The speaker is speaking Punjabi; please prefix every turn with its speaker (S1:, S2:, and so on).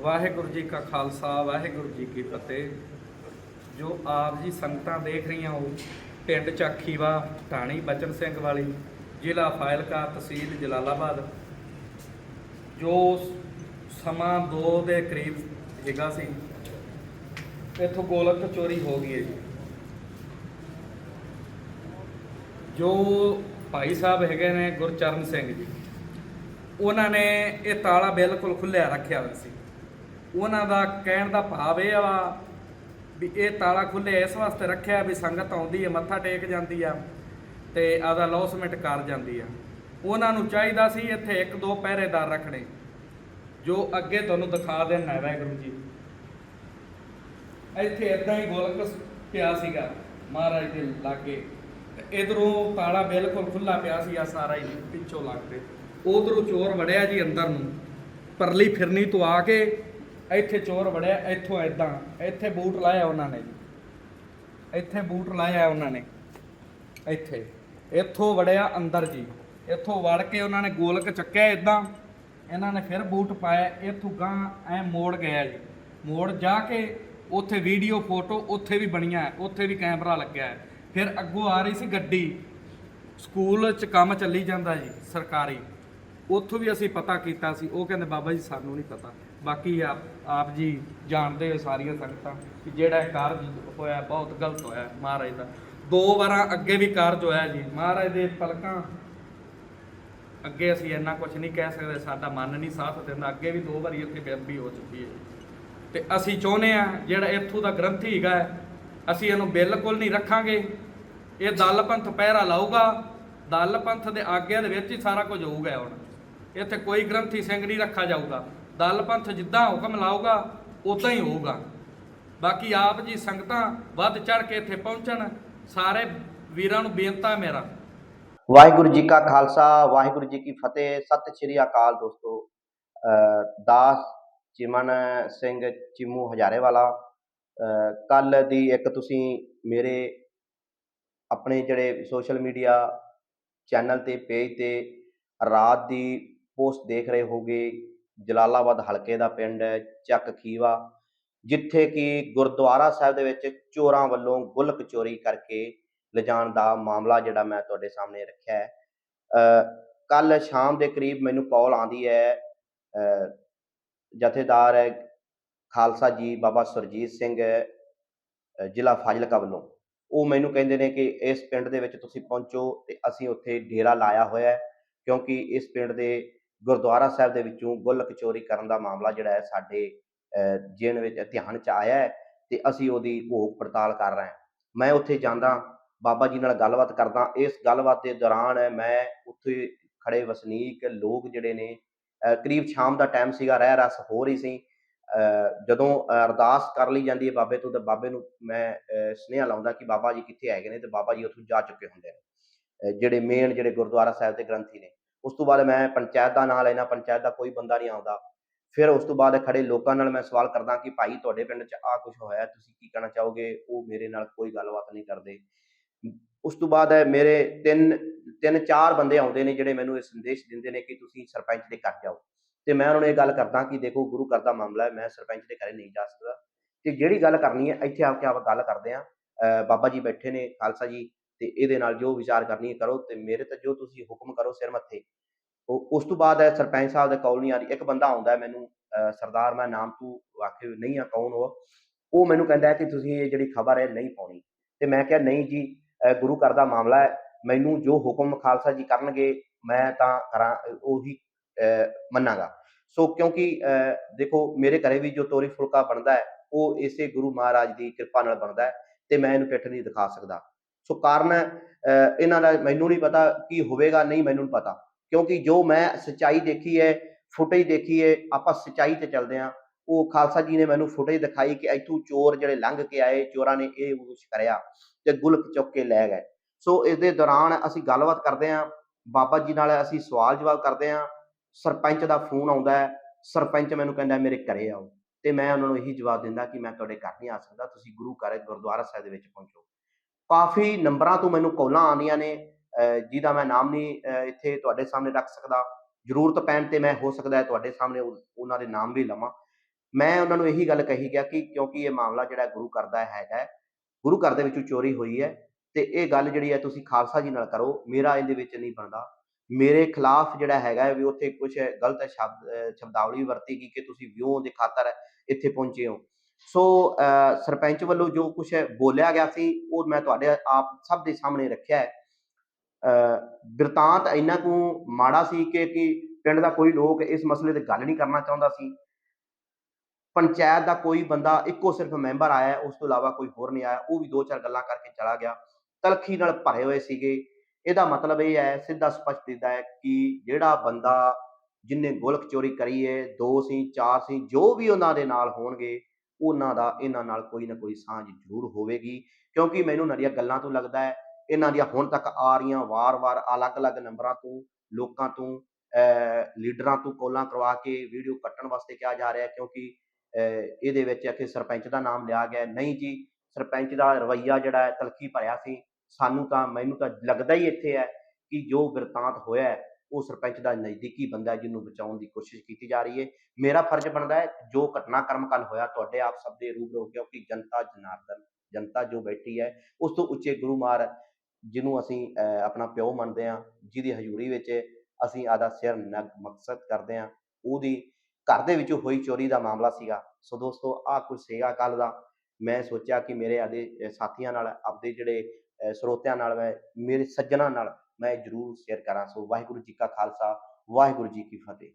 S1: ਵਾਹਿਗੁਰੂ ਜੀ ਕਾ ਖਾਲਸਾ, ਵਾਹਿਗੁਰੂ ਜੀ ਕੀ ਫਤਿਹ। ਜੋ ਆਪ ਜੀ ਸੰਗਤਾਂ ਦੇਖ ਰਹੀਆਂ ਹੋ, ਪਿੰਡ ਚਾਖੀਵਾ, ਢਾਣੀ ਬਚਨ ਸਿੰਘ ਵਾਲੀ, ਜ਼ਿਲ੍ਹਾ ਫਾਇਲਕਾ ਤਹਿਸੀਲ ਜਲਾਲਾਬਾਦ। ਜੋ ਸਮਾਂ 2 ਦੇ ਕਰੀਬ ਹੈਗਾ ਸੀ, ਇੱਥੋਂ ਗੋਲਕ ਚੋਰੀ ਹੋ ਗਈ ਹੈ ਜੀ। ਜੋ ਭਾਈ ਸਾਹਿਬ ਹੈਗੇ ਨੇ ਗੁਰਚਰਨ ਸਿੰਘ ਜੀ, ਉਹਨਾਂ ਨੇ ਇਹ ਤਾਲਾ ਬਿਲਕੁਲ ਖੁੱਲਿਆ ਰੱਖਿਆ ਹੋਇਆ ਸੀ। ਉਹਨਾਂ ਦਾ ਕਹਿਣ ਦਾ ਭਾਵ ਇਹ ਵਾ ਵੀ ਇਹ ਤਾਲਾ ਖੁੱਲਿਆ ਇਸ ਵਾਸਤੇ ਰੱਖਿਆ ਵੀ ਸੰਗਤ ਆਉਂਦੀ ਹੈ ਮੱਥਾ ਟੇਕ ਜਾਂਦੀ ਆ ਤੇ ਆਦਾ ਲੌਸਮੈਂਟ ਕਰ ਜਾਂਦੀ ਆ। ਉਹਨਾਂ ਨੂੰ ਚਾਹੀਦਾ ਸੀ ਇੱਥੇ ਇੱਕ ਦੋ ਪਹਿਰੇਦਾਰ ਰੱਖਣੇ, ਜੋ ਅੱਗੇ ਤੁਹਾਨੂੰ ਦਿਖਾ ਦੇਣਾ ਹੈ ਵਾਹਿਗੁਰੂ ਜੀ। ਇੱਥੇ ਇਦਾਂ ਹੀ ਗੋਲਕ ਪਿਆ ਸੀਗਾ ਮਹਾਰਾਜ ਦੇ ਲਾਗੇ। ਤੇ ਇਧਰੋਂ ਤਾਲਾ ਬਿਲਕੁਲ ਖੁੱਲਾ ਪਿਆ ਸੀ ਆ ਸਾਰਾ ਹੀ ਪਿੱਛੋਂ ਲੱਗਦੇ। ਉਧਰੋਂ ਚੋਰ ਵੜਿਆ ਜੀ ਅੰਦਰ ਨੂੰ। ਪਰਲੀ ਫਿਰਨੀ ਤੋਂ ਆ ਕੇ ਇੱਥੇ ਚੋਰ ਵੜਿਆ, ਇੱਥੋਂ ਐਦਾਂ ਇੱਥੇ ਬੂਟ ਲਾਇਆ ਉਹਨਾਂ ਨੇ ਜੀ। ਇੱਥੇ ਬੂਟ ਲਾਇਆ ਉਹਨਾਂ ਨੇ। ਇੱਥੇ। ਇੱਥੋਂ ਵੜਿਆ ਅੰਦਰ ਜੀ। ਇੱਥੋਂ ਵੜ ਕੇ ਉਹਨਾਂ ਨੇ ਗੋਲਕ ਚੱਕਿਆ ਇਦਾਂ ਇਹਨਾਂ ਨੇ ਫਿਰ ਬੂਟ ਪਾਇਆ, ਇੱਥੋਂ ਗਾਂ ਐ ਮੋੜ ਗਿਆ ਜੀ। ਮੋੜ ਜਾ ਕੇ ਉੱਥੇ ਵੀਡੀਓ, ਫੋਟੋ ਉੱਥੇ ਵੀ ਬਣੀਆਂ, ਉੱਥੇ ਵੀ ਕੈਮਰਾ ਲੱਗਿਆ। ਫਿਰ ਅੱਗੋਂ ਆ ਰਹੀ ਸੀ ਗੱਡੀ। ਸਕੂਲ 'ਚ ਕੰਮ ਚੱਲੀ ਜਾਂਦਾ ਜੀ, ਸਰਕਾਰੀ। ਉੱਥੋਂ ਵੀ ਅਸੀਂ ਪਤਾ ਕੀਤਾ ਸੀ ਉਹ ਕਹਿੰਦੇ ਬਾਬਾ ਜੀ ਸਾਨੂੰ ਨਹੀਂ ਪਤਾ। ਬਾਕੀ ਆਪ ਆਪ ਜੀ ਜਾਣਦੇ ਹੋ ਸਾਰੀਆਂ ਸੰਗਤਾਂ ਕਿ ਜਿਹੜਾ ਇਹ ਕਾਰਜ ਹੋਇਆ ਬਹੁਤ ਗਲਤ ਹੋਇਆ ਮਹਾਰਾਜ ਦਾ। ਦੋ ਵਾਰਾਂ ਅੱਗੇ ਵੀ ਕਾਰਜ ਹੋਇਆ ਜੀ। ਮਹਾਰਾਜ ਦੇ ਪਲਕਾਂ ਅੱਗੇ ਅਸੀਂ ਇੰਨਾ ਕੁਝ ਨਹੀਂ ਕਹਿ ਸਕਦੇ ਸਾਡਾ ਮਨ ਨਹੀਂ ਸਾਥ ਦਿੰਦਾ। ਅੱਗੇ ਵੀ ਦੋ ਵਾਰੀ ਇੱਥੇ ਬੇਅਦਬੀ ਹੋ ਚੁੱਕੀ ਹੈ ਤੇ ਅਸੀਂ ਚਾਹੁੰਦੇ ਆ ਜਿਹੜਾ ਇੱਥੋਂ ਦਾ ਗ੍ਰੰਥੀ ਹੈਗਾ ਹੈ, ਅਸੀਂ ਇਹਨੂੰ ਬਿਲਕੁਲ ਨਹੀਂ ਰੱਖਾਂਗੇ। ਇਹ ਦਲ ਪੰਥ ਪਹਿਰਾ ਲਾਊਗਾ। ਦਲ ਪੰਥ ਦੇ ਆਗਿਆ ਦੇ ਵਿੱਚ ਹੀ ਸਾਰਾ ਕੁਝ ਹੋਊਗਾ ਹੁਣ। ਇੱਥੇ ਕੋਈ ਗ੍ਰੰਥੀ ਸਿੰਘ ਨਹੀਂ ਰੱਖਾ ਜਾਊਗਾ। ਦਲ ਪੰਥ ਜਿੱਦਾਂ ਹੁਕਮ ਲਾਊਗਾ, ਉਦਾਂ ਹੀ ਹੋਊਗਾ। ਬਾਕੀ ਆਪ ਜੀ ਸੰਗਤਾਂ ਵੱਧ ਚੜ ਕੇ ਇੱਥੇ ਪਹੁੰਚਣ, ਸਾਰੇ ਵੀਰਾਂ ਨੂੰ ਬੇਨਤਾ ਮੇਰਾ।
S2: ਵਾਹਿਗੁਰੂ ਜੀ ਕਾ ਖਾਲਸਾ, ਵਾਹਿਗੁਰੂ ਜੀ ਕੀ ਫਤਿਹ, ਸਤਿ ਸ਼੍ਰੀ ਅਕਾਲ ਦੋਸਤੋ। ਅਹ ਦਾਸ ਚਿਮਨ ਸਿੰਘ ਚਿਮੂ ਹਜ਼ਾਰੇਵਾਲਾ ਕੱਲ ਦੀ ਇੱਕ ਤੁਸੀਂ ਮੇਰੇ ਆਪਣੇ ਜਿਹੜੇ ਸੋਸ਼ਲ ਮੀਡੀਆ ਚੈਨਲ ਤੇ ਪੇਜ ਤੇ ਰਾਤ ਦੀ ਪੋਸਟ ਦੇਖ ਰਹੇ ਹੋਗੇ। ਜਲਾਲਾਬਾਦ ਹਲਕੇ ਦਾ ਪਿੰਡ ਹੈ, ਚੱਕ ਖੀਵਾ, ਜਿੱਥੇ ਕਿ ਗੁਰਦੁਆਰਾ ਸਾਹਿਬ ਦੇ ਵਿੱਚ ਚੋਰਾਂ ਵੱਲੋਂ ਗੁਲਕ ਚੋਰੀ ਕਰਕੇ ਲਿਜਾਣ ਦਾ ਮਾਮਲਾ ਜਿਹੜਾ ਮੈਂ ਤੁਹਾਡੇ ਸਾਹਮਣੇ ਰੱਖਿਆ ਹੈ। ਕੱਲ ਸ਼ਾਮ ਦੇ ਕਰੀਬ ਮੈਨੂੰ ਕਾਲ ਆਂਦੀ ਹੈ ਜਥੇਦਾਰ ਹੈ, ਖਾਲਸਾ ਜੀ ਬਾਬਾ ਸੁਰਜੀਤ ਸਿੰਘ ਜ਼ਿਲ੍ਹਾ ਫਾਜ਼ਿਲਕਾ ਵੱਲੋਂ। ਉਹ ਮੈਨੂੰ ਕਹਿੰਦੇ ਨੇ ਕਿ ਇਸ ਪਿੰਡ ਦੇ ਵਿੱਚ ਤੁਸੀਂ ਪਹੁੰਚੋ ਤੇ ਅਸੀਂ ਉੱਥੇ ਡੇਰਾ ਲਾਇਆ ਹੋਇਆ ਹੈ, ਕਿਉਂਕਿ ਇਸ ਪਿੰਡ ਦੇ ਗੁਰਦੁਆਰਾ ਸਾਹਿਬ ਦੇ ਵਿੱਚੋਂ ਗੁੱਲ ਕਚੋਰੀ ਕਰਨ ਦਾ ਮਾਮਲਾ ਜਿਹੜਾ ਹੈ ਸਾਡੇ ਅ, ਵਿੱਚ ਧਿਆਨ ਚ ਆਇਆ ਹੈ ਤੇ ਅਸੀਂ ਉਹਦੀ ਭੋਗ ਪੜਤਾਲ ਕਰ ਰਹੇ ਹਾਂ। ਮੈਂ ਉੱਥੇ ਜਾਂਦਾ ਬਾਬਾ ਜੀ ਨਾਲ ਗੱਲਬਾਤ ਕਰਦਾ। ਇਸ ਗੱਲਬਾਤ ਦੇ ਦੌਰਾਨ ਮੈਂ ਉੱਥੇ ਖੜੇ ਵਸਨੀਕ ਲੋਕ ਜਿਹੜੇ ਨੇ ਕਰੀਬ ਸ਼ਾਮ ਦਾ ਟਾਈਮ ਸੀਗਾ ਰਹਿ ਰਸ ਹੋ ਰਹੀ ਸੀ। ਜਦੋਂ ਅਰਦਾਸ ਕਰ ਲਈ ਜਾਂਦੀ ਹੈ ਬਾਬੇ ਤੋਂ ਤੇ ਬਾਬੇ ਨੂੰ ਮੈਂ ਅਹ ਸੁਨੇਹਾ ਲਾਉਂਦਾ ਕਿ ਬਾਬਾ ਜੀ ਕਿੱਥੇ ਹੈਗੇ ਨੇ ਤੇ ਬਾਬਾ ਜੀ ਉੱਥੋਂ ਜਾ ਚੁੱਕੇ ਹੁੰਦੇ ਨੇ। ਜਿਹੜੇ ਮੇਨ ਜਿਹੜੇ ਗੁਰਦੁਆਰਾ ਸਾਹਿਬ ਦੇ ਗ੍ਰੰਥੀ ਨੇ। ਉਸ ਤੋਂ ਬਾਅਦ ਮੈਂ ਪੰਚਾਇਤ ਦਾ ਨਾਂ ਲੈਣਾ ਪੰਚਾਇਤ ਦਾ ਕੋਈ ਬੰਦਾ ਨਹੀਂ ਆਉਂਦਾ। ਫਿਰ ਉਸ ਤੋਂ ਬਾਅਦ ਖੜੇ ਲੋਕਾਂ ਨਾਲ ਮੈਂ ਸਵਾਲ ਕਰਦਾ ਕਿ ਭਾਈ ਤੁਹਾਡੇ ਪਿੰਡ 'ਚ ਆ ਕੁਝ ਹੋਇਆ, ਤੁਸੀਂ ਕੀ ਕਹਿਣਾ ਚਾਹੋਗੇ? ਉਹ ਮੇਰੇ ਨਾਲ ਕੋਈ ਗੱਲਬਾਤ ਨਹੀਂ ਕਰਦੇ। ਉਸ ਤੋਂ ਬਾਅਦ ਹੈ ਮੇਰੇ ਤਿੰਨ ਤਿੰਨ, ਚਾਰ ਬੰਦੇ ਆਉਂਦੇ ਨੇ ਜਿਹੜੇ ਮੈਨੂੰ ਇਹ ਸੰਦੇਸ਼ ਦਿੰਦੇ ਨੇ ਕਿ ਤੁਸੀਂ ਸਰਪੰਚ ਦੇ ਘਰ ਜਾਓ। ਤੇ ਮੈਂ ਉਹਨਾਂ ਨੂੰ ਇਹ ਗੱਲ ਕਰਦਾ ਕਿ ਦੇਖੋ ਗੁਰੂ ਘਰ ਦਾ ਮਾਮਲਾ ਹੈ, ਮੈਂ ਸਰਪੰਚ ਦੇ ਘਰੇ ਨਹੀਂ ਜਾ ਸਕਦਾ। ਤੇ ਜਿਹੜੀ ਗੱਲ ਕਰਨੀ ਹੈ, ਇੱਥੇ ਆ ਕੇ ਆਪਾਂ ਗੱਲ ਕਰਦੇ ਆ ਬਾਬਾ ਜੀ ਬੈਠੇ ਨੇ, ਖਾਲਸਾ ਜੀ ਤੇ ਇਹਦੇ ਨਾਲ ਜੋ ਵਿਚਾਰ ਕਰਨੀ ਕਰੋ ਤੇ ਮੇਰੇ ਤੇ ਜੋ ਤੁਸੀਂ ਹੁਕਮ ਕਰੋ ਸਿਰ ਮੱਥੇ। ਉਸ ਤੋਂ ਬਾਅਦ ਹੈ ਸਰਪੰਚ ਸਾਹਿਬ ਦੇ ਕਾਲ ਨਹੀਂ ਇੱਕ ਬੰਦਾ ਆਉਂਦਾ ਮੈਨੂੰ ਸਰਦਾਰ ਮੈਂ ਨਾਮ ਤੂੰ ਵਾਕਿਆ ਨਹੀਂ ਆ ਕੌਣ ਉਹ? ਉਹ ਮੈਨੂੰ ਕਹਿੰਦਾ ਕਿ ਤੁਸੀਂ ਇਹ ਜਿਹੜੀ ਖਬਰ ਹੈ ਨਹੀਂ ਪਾਉਣੀ। ਤੇ ਮੈਂ ਕਿਹਾ, ਨਹੀਂ ਜੀ ਗੁਰੂ ਘਰ ਦਾ ਮਾਮਲਾ ਹੈ, ਮੈਨੂੰ ਜੋ ਹੁਕਮ ਖਾਲਸਾ ਜੀ ਕਰਨਗੇ, ਮੈਂ ਤਾਂ ਕਰਾਂ, ਉਹੀ ਮੰਨਾਂਗਾ। ਸੋ ਕਿਉਂਕਿ, ਅਹ, ਦੇਖੋ, ਮੇਰੇ ਘਰੇ ਵੀ ਜੋ ਤੋਰੀ ਫੁਲਕਾ ਬਣਦਾ ਹੈ, ਉਹ ਇਸੇ ਗੁਰੂ ਮਹਾਰਾਜ ਦੀ ਕਿਰਪਾ ਨਾਲ ਬਣਦਾ ਹੈ ਤੇ ਮੈਂ ਇਹਨੂੰ ਪਿੱਠ ਨਹੀਂ ਦਿਖਾ ਸਕਦਾ। ਸੋ ਕਾਰਨ ਅਹ ਇਹਨਾਂ ਦਾ ਮੈਨੂੰ ਨਹੀਂ ਪਤਾ ਕੀ ਹੋਵੇਗਾ, ਨਹੀਂ ਮੈਨੂੰ ਨਹੀਂ ਪਤਾ। ਕਿਉਂਕਿ ਜੋ ਮੈਂ ਸਚਾਈ ਦੇਖੀ ਹੈ ਫੁਟੇਜ ਦੇਖੀ ਹੈ, ਆਪਾਂ ਸਚਾਈ ਤੇ ਚੱਲਦੇ ਹਾਂ। ਉਹ ਖਾਲਸਾ ਜੀ ਨੇ ਮੈਨੂੰ ਫੁਟੇਜ ਦਿਖਾਈ ਕਿ ਇੱਥੋਂ ਚੋਰ ਜਿਹੜੇ ਲੰਘ ਕੇ ਆਏ, ਚੋਰਾਂ ਨੇ ਇਹ ਕੁਛ ਕਰਿਆ ਤੇ ਗੁਲਕ ਚੁੱਕ ਕੇ ਲੈ ਗਏ। ਸੋ ਇਸ ਦੇ ਦੌਰਾਨ ਅਸੀਂ ਗੱਲਬਾਤ ਕਰਦੇ ਹਾਂ, ਬਾਬਾ ਜੀ ਨਾਲ ਅਸੀਂ ਸਵਾਲ ਜਵਾਬ ਕਰਦੇ ਹਾਂ, ਸਰਪੰਚ ਦਾ ਫੋਨ ਆਉਂਦਾ ਹੈ, ਸਰਪੰਚ ਮੈਨੂੰ ਕਹਿੰਦਾ ਮੇਰੇ ਘਰੇ ਆਓ ਤੇ ਮੈਂ ਉਹਨਾਂ ਨੂੰ ਇਹੀ ਜਵਾਬ ਦਿੰਦਾ ਕਿ ਮੈਂ ਤੁਹਾਡੇ ਘਰ ਨਹੀਂ ਆ ਸਕਦਾ, ਤੁਸੀਂ ਗੁਰੂ ਘਰ ਗੁਰਦੁਆਰਾ ਸਾਹਿਬ ਦੇ ਵਿੱਚ ਪਹੁੰਚੋ। ਕਾਫੀ ਨੰਬਰਾਂ ਤੋਂ ਮੈਨੂੰ ਕਾਲਾਂ ਆਉਂਦੀਆਂ ਨੇ ਅਹ ਜਿਹਦਾ ਮੈਂ ਨਾਮ ਨਹੀਂ ਇੱਥੇ ਤੁਹਾਡੇ ਸਾਹਮਣੇ ਰੱਖ ਸਕਦਾ। ਜ਼ਰੂਰਤ ਪੈਣ ਤੇ ਮੈਂ ਹੋ ਸਕਦਾ ਹੈ ਤੁਹਾਡੇ ਸਾਹਮਣੇ ਉਹਨਾਂ ਦੇ ਨਾਮ ਵੀ ਲਵਾਂ। ਮੈਂ ਉਹਨਾਂ ਨੂੰ ਇਹੀ ਗੱਲ ਕਹੀ ਗਿਆ ਕਿ ਕਿਉਂਕਿ ਇਹ ਮਾਮਲਾ ਜਿਹੜਾ ਗੁਰੂ ਘਰ ਦਾ ਹੈਗਾ ਹੈ, ਗੁਰੂ ਘਰ ਦੇ ਵਿੱਚੋਂ ਚੋਰੀ ਹੋਈ ਹੈ ਤੇ ਇਹ ਗੱਲ ਜਿਹੜੀ ਹੈ ਤੁਸੀਂ ਖਾਲਸਾ ਜੀ ਨਾਲ ਕਰੋ ਮੇਰਾ ਇਹਦੇ ਵਿੱਚ ਨਹੀਂ ਬਣਦਾ। ਮੇਰੇ ਖਿਲਾਫ ਜਿਹੜਾ ਹੈਗਾ ਵੀ ਉੱਥੇ ਕੁਝ ਗਲਤ ਸ਼ਬਦ ਅਹ ਸ਼ਬਦਾਵਲੀ ਵਰਤੀ ਗਈ ਕਿ ਤੁਸੀਂ ਵਿਊ ਦੇ ਖਾਤਰ ਇੱਥੇ ਪਹੁੰਚੇ ਹੋ। ਸੋ ਅਹ ਸਰਪੰਚ ਵੱਲੋਂ ਜੋ ਕੁਝ ਬੋਲਿਆ ਗਿਆ ਸੀ, ਉਹ ਮੈਂ ਤੁਹਾਡੇ ਆਪ ਸਭ ਦੇ ਸਾਹਮਣੇ ਰੱਖਿਆ ਹੈ। ਅਹ ਬਿਰਤਾਂਤ ਇੰਨਾ ਕੁ ਮਾੜਾ ਸੀ ਕਿ ਕਿ ਪਿੰਡ ਦਾ ਕੋਈ ਲੋਕ ਇਸ ਮਸਲੇ ਤੇ ਗੱਲ ਨਹੀਂ ਕਰਨਾ ਚਾਹੁੰਦਾ ਸੀ। ਪੰਚਾਇਤ ਦਾ ਕੋਈ ਬੰਦਾ ਇੱਕੋ ਸਿਰਫ ਮੈਂਬਰ ਆਇਆ, ਉਸ ਤੋਂ ਇਲਾਵਾ ਕੋਈ ਹੋਰ ਨਹੀਂ ਆਇਆ, ਉਹ ਵੀ ਦੋ ਚਾਰ ਗੱਲਾਂ ਕਰਕੇ ਚਲਾ ਗਿਆ। ਤਲਖੀ ਨਾਲ ਭਰੇ ਹੋਏ ਸੀਗੇ। ਇਹਦਾ ਮਤਲਬ ਇਹ ਹੈ, ਸਿੱਧਾ ਸਪਸ਼ਟ ਦਿਸਦਾ ਹੈ ਕਿ ਜਿਹੜਾ ਬੰਦਾ ਜਿਨੇ ਗੋਲਕ ਚੋਰੀ ਕਰੀ ਹੈ ਦੋ ਸੀ, ਚਾਰ ਸੀ, ਜੋ ਵੀ ਉਹਨਾਂ ਦੇ ਨਾਲ ਹੋਣਗੇ ਉਹਨਾਂ ਦਾ ਇਹਨਾਂ ਨਾਲ ਕੋਈ ਨਾ ਕੋਈ ਸਾਂਝ ਜ਼ਰੂਰ ਹੋਵੇਗੀ। ਕਿਉਂਕਿ ਮੈਨੂੰ ਨਰੀਆਂ ਗੱਲਾਂ ਤੋਂ ਲੱਗਦਾ ਹੈ, ਇਹਨਾਂ ਦੀਆਂ ਹੁਣ ਤੱਕ ਆ ਰਹੀਆਂ ਵਾਰ-ਵਾਰ ਅਲੱਗ-ਅਲੱਗ ਨੰਬਰਾਂ ਤੋਂ, ਲੋਕਾਂ ਤੋਂ ਲੀਡਰਾਂ ਤੋਂ ਕੋਲਾਂ ਕਰਵਾ ਕੇ ਵੀਡੀਓ ਕੱਟਣ ਵਾਸਤੇ ਕਿਹਾ ਜਾ ਰਿਹਾ ਹੈ। ਕਿਉਂਕਿ ਇਹਦੇ ਵਿੱਚ ਅਖੇ ਸਰਪੰਚ ਦਾ ਨਾਮ ਲਿਆ ਗਿਆ ਨਹੀਂ ਜੀ, ਸਰਪੰਚ ਦਾ ਰਵਈਆ ਜਿਹੜਾ ਹੈ, ਤਲਖੀ ਭਰਿਆ ਸੀ। ਸਾਨੂੰ ਤਾਂ, ਮੈਨੂੰ ਤਾਂ ਲੱਗਦਾ ਹੀ ਇੱਥੇ ਹੈ ਕਿ ਜੋ ਬਿਰਤਾਂਤ ਹੋਇਆ ਉਹ ਸਰਪੰਚ ਦਾ ਨਜ਼ਦੀਕੀ ਬੰਦਾ ਜਿਹਨੂੰ ਬਚਾਉਣ ਦੀ ਕੋਸ਼ਿਸ਼ ਕੀਤੀ ਜਾ ਰਹੀ ਹੈ। ਮੇਰਾ ਫਰਜ਼ ਬਣਦਾ ਹੈ ਜੋ ਘਟਨਾਕ੍ਰਮ ਕੱਲ ਹੋਇਆ ਤੁਹਾਡੇ ਆਪ ਸਭ ਦੇ ਰੂਬਰੂ ਕਿਉਂਕਿ ਜਨਤਾ ਜਨਾਰਦਨ, ਜਨਤਾ ਜੋ ਬੈਠੀ ਹੈ, ਉਸ ਤੋਂ ਉੱਚੇ ਗੁਰੂ ਮਾਰ ਜਿਹਨੂੰ ਅਸੀਂ ਆਪਣਾ ਪਿਓ ਮੰਨਦੇ ਹਾਂ, ਜਿਹਦੀ ਹਜ਼ੂਰੀ ਵਿੱਚ ਅਸੀਂ ਆਦਾ ਸਿਰ ਨਗ ਮਕਸਦ ਕਰਦੇ ਹਾਂ, ਉਹਦੀ ਘਰ ਦੇ ਵਿੱਚ ਹੋਈ ਚੋਰੀ ਦਾ ਮਾਮਲਾ ਸੀਗਾ। ਸੋ ਦੋਸਤੋ, ਆਹ ਕੁਝ ਸੀਗਾ ਕੱਲ ਦਾ। ਮੈਂ ਸੋਚਿਆ ਕਿ ਮੇਰੇ ਆਦੇ ਸਾਥੀਆਂ ਨਾਲ, ਆਪਦੇ ਜਿਹੜੇ ਸਰੋਤਿਆਂ ਨਾਲ, ਮੈਂ, ਮੇਰੇ ਸੱਜਣਾ ਨਾਲ ਮੈਂ ਜ਼ਰੂਰ ਸ਼ੇਅਰ ਕਰਾਂ। ਸੋ ਵਾਹਿਗੁਰੂ ਜੀ ਕਾ ਖਾਲਸਾ ਵਾਹਿਗੁਰੂ ਜੀ ਕੀ ਫਤਿਹ।